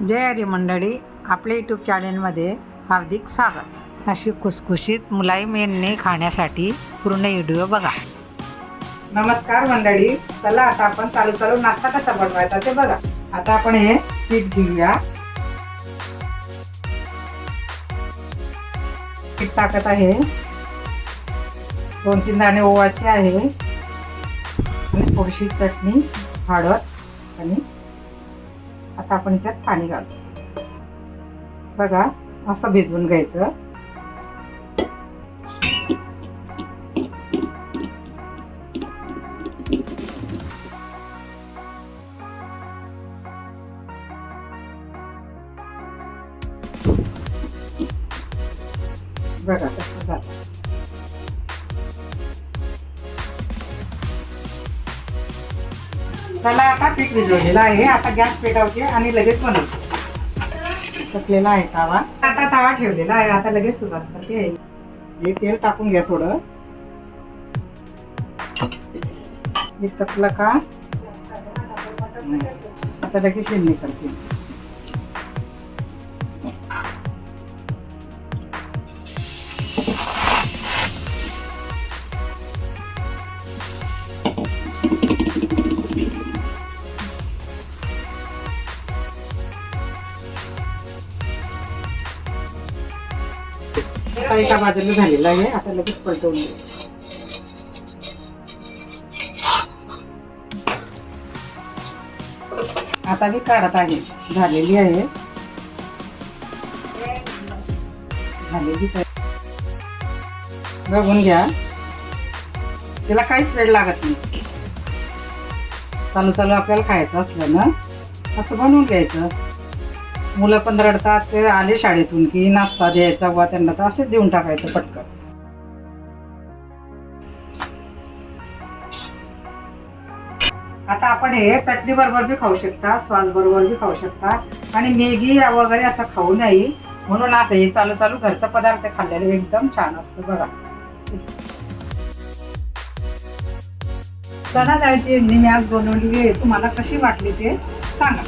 जय हरी मंडळी आपल्या यूट्यूब चॅनेलमध्ये हार्दिक स्वागत. अशी खुसखुशीत मुलाई मेनने खाण्यासाठी पूर्ण व्हिडिओ बघा. नमस्कार मंडळी चला आता आपण चालू चालू नाश्ता कसा बनवायचा ते बघा. आता आपण हे पीठ घेऊया. पीठ टाकत आहे. दोन तीन दाणे ओवाचे आहे. आणि थोडीशी चटणी हळद आणि आता आपण त्यात पाणी घालतो. बघा असं भिजवून घ्यायचं. बघा तसं झालं. त्याला आता पीठ भिजवलेलं आहे. आता गॅस पेटवते आणि लगेच बनवते. टाकलेला आहे तावा. आता तावा ठेवलेला आहे. आता लगेच सुरुवात करते. हे तेल टाकून घ्या थोडं. हे तपलं का? आता लगेच शिंदे करते. आता एका बाजूला झालेला आहे. आता लगेच पलटवून आता मी काढत आहे. झालेली आहे. झालेली बघून घ्या. त्याला काहीच वेळ लागत नाही. चालू चालू आपल्याला खायचं असलं ना असं बनवून घ्यायचं. मुलं पण रडतात ते आले शाळेतून की नाश्ता द्यायचा वा त्यांना तर असेच देऊन टाकायचं पटकन. आता आपण हे चटणी बरोबर बी खाऊ शकता स्वास बरोबर बी खाऊ शकता. आणि मॅगी वगैरे असं खाऊ नये. म्हणून असं हे चालू चालू घरचा पदार्थ खाल्लेलं एकदम छान असतं बघा. चणा डाळीची मी आज बनवलेली आहे. तुम्हाला कशी वाटली ते सांगा.